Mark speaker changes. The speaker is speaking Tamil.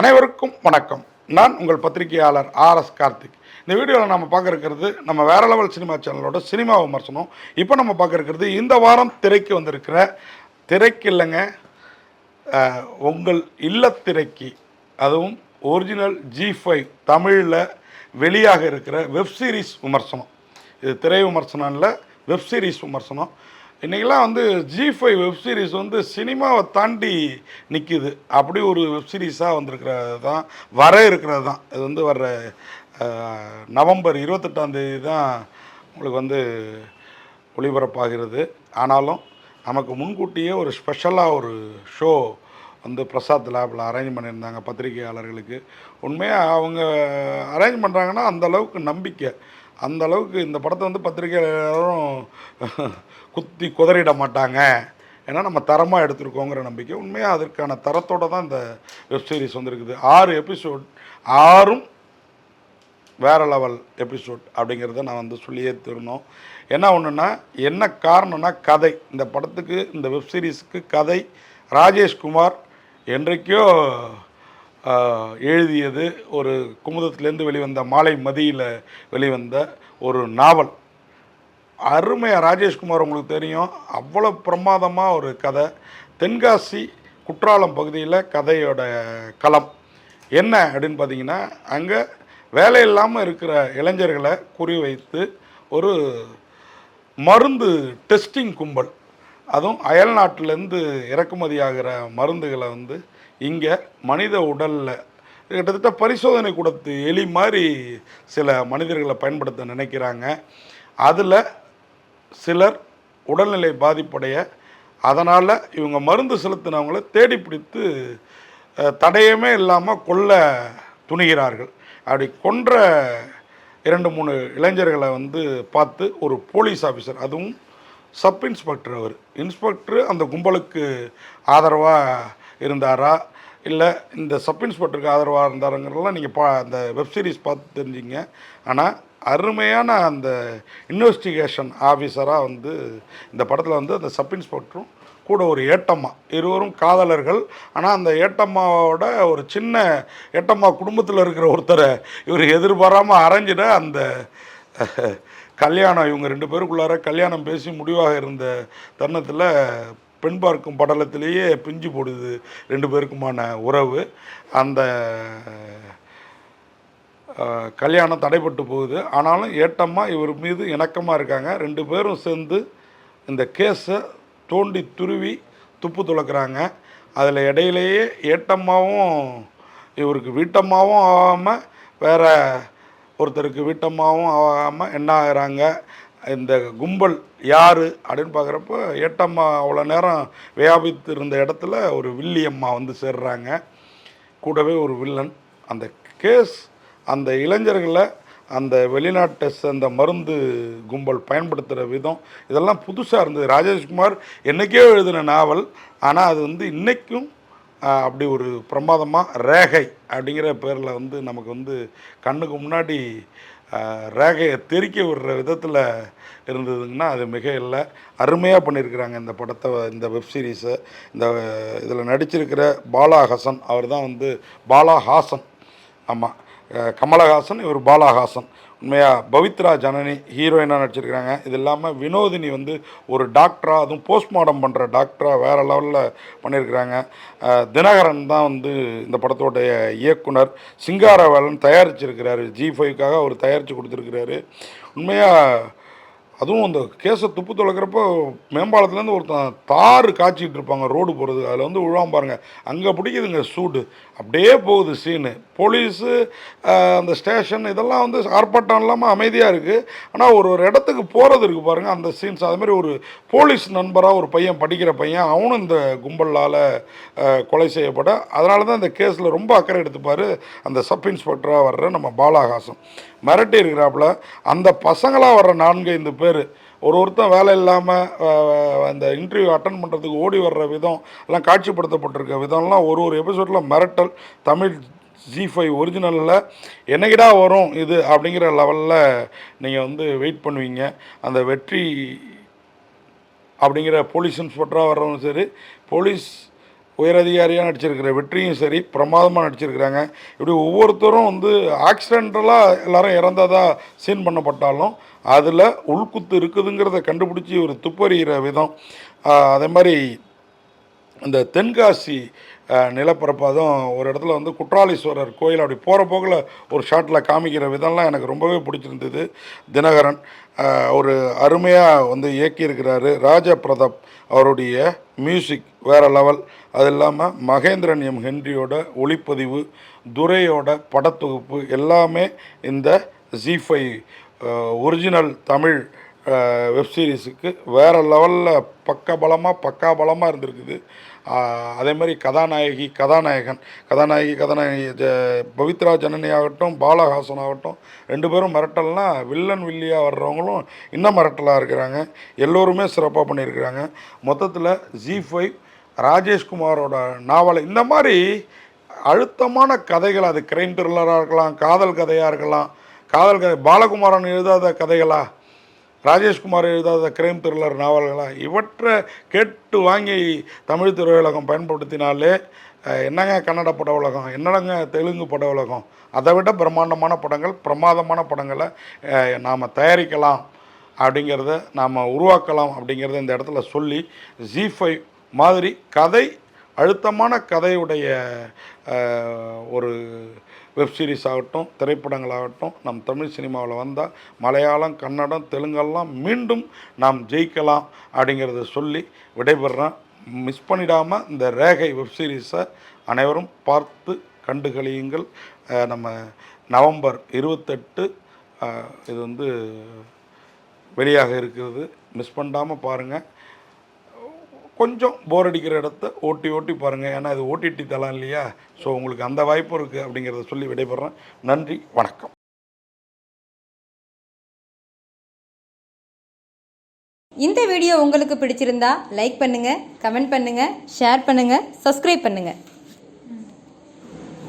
Speaker 1: அனைவருக்கும் வணக்கம். நான் உங்கள் பத்திரிகையாளர் ஆர் எஸ் கார்த்திக். இந்த வீடியோவில் நம்ம பார்க்க இருக்கிறது நம்ம வேற லெவல் சினிமா சேனலோட சினிமா விமர்சனம். இப்போ நம்ம பார்க்க இருக்கிறது இந்த வாரம் திரைக்கு வந்திருக்கிற திரைக்கு இல்லைங்க உங்கள் இல்லத்திரைக்கு அதுவும் ஒரிஜினல் ஜி ஃபைவ் தமிழில் வெளியாக இருக்கிற வெப் சீரிஸ் விமர்சனம். இது திரை விமர்சனம் இல்லை வெப்சீரிஸ் விமர்சனம். இன்றைக்கெல்லாம் வந்து ஜி ஃபைவ் வெப் சீரிஸ் வந்து சினிமாவை தாண்டி நிற்கிது அப்படி ஒரு வெப்சீரிஸாக வந்திருக்கிறது தான் வர இருக்கிறது தான். இது வந்து வர்ற நவம்பர் இருபத்தெட்டாந்தேதி தான் உங்களுக்கு வந்து ஒளிபரப்பாகிறது. ஆனாலும் நமக்கு முன்கூட்டியே ஒரு ஸ்பெஷலாக ஒரு ஷோ வந்து பிரசாத் லேபில் அரேஞ்ச் பண்ணியிருந்தாங்க பத்திரிகையாளர்களுக்கு. உண்மையாக அவங்க அரேஞ்ச் பண்ணுறாங்கன்னா அந்த அளவுக்கு நம்பிக்கை. அந்த அளவுக்கு இந்த படத்தை வந்து பத்திரிகையாளரும் குத்தி குதறிட மாட்டாங்க. ஏன்னா நம்ம தரமாக எடுத்திருக்கோங்கிற நம்பிக்கை. உண்மையாக அதற்கான தரத்தோட தான் இந்த வெப் சீரிஸ் வந்திருக்குது. ஆறு எபிசோட் ஆறும் வேற லெவல் எபிசோட் அப்படிங்கிறத நான் வந்து சொல்லியே தரணும். என்ன ஒன்றுன்னா என்ன காரணம்னா கதை. இந்த படத்துக்கு இந்த வெப் சீரிஸுக்கு கதை. ராஜேஷ்குமார் என்றைக்கோ எழுதியது ஒரு குமுதத்திலேருந்து வெளிவந்த மாலை மதியில் வெளிவந்த ஒரு நாவல். அருமையாக ராஜேஷ்குமார் உங்களுக்கு தெரியும். அவ்வளோ பிரமாதமாக ஒரு கதை. தென்காசி குற்றாலம் பகுதியில் கதையோட களம். என்ன அப்படின்னு பார்த்தீங்கன்னா அங்கே வேலை இல்லாமல் இருக்கிற இளைஞர்களை குறி வைத்து ஒரு மருந்து டெஸ்டிங் கும்பல். அதுவும் அயல் நாட்டிலேருந்து இறக்குமதி ஆகிற மருந்துகளை வந்து இங்கே மனித உடலில் கிட்டத்தட்ட பரிசோதனை கொடுத்து எலி மாதிரி சில மனிதர்களை பயன்படுத்த நினைக்கிறாங்க. அதில் சிலர் உடல்நிலை பாதிப்படைய அதனால் இவங்க மருந்து செலுத்தினவங்கள தேடி பிடித்து தடையமே இல்லாமல் கொல்ல துணிகிறார்கள். அப்படி கொன்ற இரண்டு மூணு இளைஞர்களை வந்து பார்த்து ஒரு போலீஸ் ஆஃபீஸர் அதுவும் சப் இன்ஸ்பெக்டர் அவர். இன்ஸ்பெக்டர் அந்த கும்பலுக்கு ஆதரவாக இருந்தாரா? இல்லை இந்த சப் இன்ஸ்பெக்டருக்கு ஆதரவாக இருந்தாருங்கிறதெல்லாம் நீங்கள் பா அந்த வெப் சீரிஸ் பார்த்து தெரிஞ்சிங்க. ஆனால் அருமையான அந்த இன்வெஸ்டிகேஷன் ஆஃபீஸராக வந்து இந்த படத்தில் வந்து அந்த சப் இன்ஸ்பெக்டரும் கூட ஒரு ஏட்டம்மா. இருவரும் காதலர்கள். ஆனால் அந்த ஏட்டம்மாவோட ஒரு சின்ன ஏட்டம்மா குடும்பத்தில் இருக்கிற ஒருத்தரை இவர் எதிர்பாராமல் அரைஞ்சிட அந்த கல்யாணம் இவங்க ரெண்டு பேருக்குள்ளார கல்யாணம் பேசி முடிவாக இருந்த தருணத்தில் பெண் பார்க்கும் படலத்திலேயே பிஞ்சு போடுது ரெண்டு பேருக்குமான உறவு. அந்த கல்யாணம் தடைப்பட்டு போகுது. ஆனாலும் ஏட்டம்மா இவர் மீது இணக்கமாக இருக்காங்க. ரெண்டு பேரும் சேர்ந்து இந்த கேஸை தோண்டி துருவி துப்பு துளக்குறாங்க. அதில் இடையிலேயே ஏட்டம்மாவும் இவருக்கு வீட்டம்மாவும் ஆகாமல் வேற ஒருத்தருக்கு வீட்டம்மாவும் ஆகாமல் என்ன ஆகிறாங்க? இந்த கும்பல் யார் அப்படின்னு பார்க்குறப்ப ஏட்டம்மா அவ்வளோ நேரம் வியாபித்து இருந்த இடத்துல ஒரு வில்லியம்மா வந்து சேர்றாங்க. கூடவே ஒரு வில்லன். அந்த கேஸ் அந்த இளைஞர்களை அந்த வெளிநாட்டை அந்த மருந்து கும்பல் பயன்படுத்துகிற விதம் இதெல்லாம் புதுசாக இருந்தது. ராஜேஷ்குமார் என்றைக்கோ எழுதின நாவல். ஆனால் அது வந்து இன்றைக்கும் அப்படி ஒரு பிரமாதமாக ரேகை அப்படிங்கிற பேரில் வந்து நமக்கு வந்து கண்ணுக்கு முன்னாடி ரேகையை தெறிக்க விடுற விதத்தில் இருந்ததுங்கன்னா அது மிக இல்லை. அருமையாக பண்ணியிருக்கிறாங்க இந்த படத்தை இந்த வெப் சீரிஸை இந்த இதில் நடிச்சிருக்கிற பாலா ஹசன் அவர் தான் வந்து பாலா ஹாசன் ஆமாம் கமலஹாசன் இவர் பாலாஹாசன். உண்மையாக பவித்ரா ஜனனி ஹீரோயினாக நடிச்சிருக்கிறாங்க. இது இல்லாமல் வினோதினி வந்து ஒரு டாக்டராக அதுவும் போஸ்ட்மார்ட்டம் பண்ணுற டாக்டராக வேறு லெவலில் பண்ணியிருக்கிறாங்க தினகரன் தான் வந்து இந்த படத்தோடைய இயக்குனர். சிங்காரவேலன் தயாரிச்சிருக்கிறாரு. ஜி ஃபைவ்க்காக அவர் தயாரித்து கொடுத்துருக்கிறாரு. உண்மையாக அதுவும் அந்த கேஸை துப்பு துளக்கிறப்போ மேம்பாலத்துலேருந்து ஒருத்தன் தார் காய்ச்சிட்டு இருப்பாங்க. ரோடு போகிறது அதில் வந்து விழுவாம பாருங்கள் அங்கே பிடிக்குதுங்க சூடு. அப்படியே போகுது சீனு போலீஸு அந்த ஸ்டேஷன் இதெல்லாம் வந்து ஆர்ப்பாட்டம் இல்லாமல் அமைதியாக இருக்குது ஆனால் ஒரு ஒரு இடத்துக்கு போகிறது இருக்குது பாருங்கள் அந்த சீன்ஸ் அது மாதிரி ஒரு போலீஸ் நண்பராக ஒரு பையன் படிக்கிற பையன் அவனும் இந்த கும்பலால் கொலை செய்யப்பட அதனால தான் இந்த கேஸில் ரொம்ப அக்கறை எடுத்துப்பார் அந்த சப் இன்ஸ்பெக்டராக வர்ற நம்ம பாலாகாசம் மிரட்டி இருக்கிறாப்புல அந்த பசங்களாக வர்ற நான்கு ஐந்து பேர் ஒரு ஒருத்தன் வேலை இல்லாமல் அந்த இன்டர்வியூ அட்டன் பண்ணுறதுக்கு ஓடி வர்ற விதம் எல்லாம் காட்சிப்படுத்தப்பட்டிருக்க விதம்லாம் ஒரு ஒரு எபிசோடில் மிரட்டல் தமிழ் ஜி ஃபைவ் ஒரிஜினலில் என்னைக்கிடா வரும் இது அப்படிங்கிற லெவலில் நீங்கள் வந்து வெயிட் பண்ணுவீங்க. அந்த வெற்றி அப்படிங்கிற போலீஸ் இன்ஸ்பெக்டராக வர்றவங்க சரி போலீஸ் உயரதிகாரியாக நடிச்சிருக்கிற வெற்றியும் சரி பிரமாதமாக நடிச்சிருக்கிறாங்க. இப்படி ஒவ்வொருத்தரும் வந்து ஆக்சிடென்டலாக எல்லாரும் இறந்ததாக சீன் பண்ணப்பட்டாலும் அதில் உள்குத்து இருக்குதுங்கிறத கண்டுபிடிச்சி ஒரு துப்பறிகிற விதம். அதே மாதிரி இந்த தென்காசி நிலப்பரப்பாக தான் ஒரு இடத்துல வந்து குற்றாலீஸ்வரர் கோயில் அப்படி போகிற போக்கில் ஒரு ஷாட்டில் காமிக்கிற விதம்லாம் எனக்கு ரொம்பவே பிடிச்சிருந்தது. தினகரன் ஒரு அருமையாக வந்து இயக்கியிருக்கிறாரு ராஜா பிரதாப் அவருடைய மியூசிக் வேறு லெவல். அது இல்லாமல் மகேந்திரன் எம் ஹென்ரியோட ஒளிப்பதிவு துரையோட படத்தொகுப்பு எல்லாமே இந்த ஜி ஃபைவ் ஒரிஜினல் தமிழ் வெப்சீரிஸுக்கு வேறு லெவலில் பக்க பலமாக பக்கா பலமாக இருந்திருக்குது. அதே மாதிரி கதாநாயகி கதாநாயகன். கதாநாயகி கதாநாயகி ஜ- பவித்ரா ஜனனி ஆகட்டும் பாலஹாசன் ஆகட்டும் ரெண்டு பேரும் மிரட்டல்னா வில்லன் வில்லியாக வர்றவங்களும் இன்னும் மிரட்டலாக இருக்கிறாங்க. எல்லோருமே சிறப்பாக பண்ணியிருக்கிறாங்க. மொத்தத்தில் ஜி ஃபைவ் ராஜேஷ்குமாரோட நாவலை இந்த மாதிரி அழுத்தமான கதைகள் அது கிரைம் த்ரில்லராக இருக்கலாம் காதல் கதையாக இருக்கலாம் காதல் கதை பாலகுமாரன் எழுதாத கதைகளாக ராஜேஷ்குமார் எழுதாத கிரைம் த்ரில்லர் நாவல்களா இவற்றை கேட்டு வாங்கி தமிழ் திரையுலகம் பயன்படுத்தினாலே என்னங்க கன்னட பட உலகம் என்னங்க தெலுங்கு பட உலகம்? அதை விட பிரம்மாண்டமான படங்கள் பிரமாதமான படங்களை நாம் தயாரிக்கலாம் அப்படிங்கிறத நாம் உருவாக்கலாம் அப்படிங்கிறத இந்த இடத்துல சொல்லி ஜி ஃபைவ் மாதிரி கதை அழுத்தமான கதையுடைய ஒரு வெப் சீரிஸ் ஆகட்டும் திரைப்படங்களாகட்டும் நம் தமிழ் சினிமாவில் வந்தால் மலையாளம் கன்னடம் தெலுங்கெல்லாம் மீண்டும் நாம் ஜெயிக்கலாம் அப்படிங்கிறத சொல்லி விடைபெறேன் மிஸ் பண்ணிடாமல் இந்த ரேகை வெப் சீரிஸை அனைவரும் பார்த்து கண்டுகளியுங்கள். நம்ம நவம்பர் இருபத்தெட்டு இது வந்து வெளியாக இருக்கிறது. மிஸ் பண்ணாமல் பாருங்கள் கொஞ்சம் போர் அடிக்கிற இடத்த ஓட்டி ஓட்டி பாருங்கள் ஏன்னா இது ஓடிடி தளம் இல்லையா? ஸோ உங்களுக்கு அந்த வாய்ப்பு இருக்குது அப்படிங்கிறத சொல்லி விடைபெறேன் நன்றி வணக்கம்.
Speaker 2: இந்த வீடியோ உங்களுக்கு பிடிச்சிருந்தா லைக் பண்ணுங்கள் கமெண்ட் பண்ணுங்கள் ஷேர் பண்ணுங்கள் சப்ஸ்கிரைப் பண்ணுங்கள்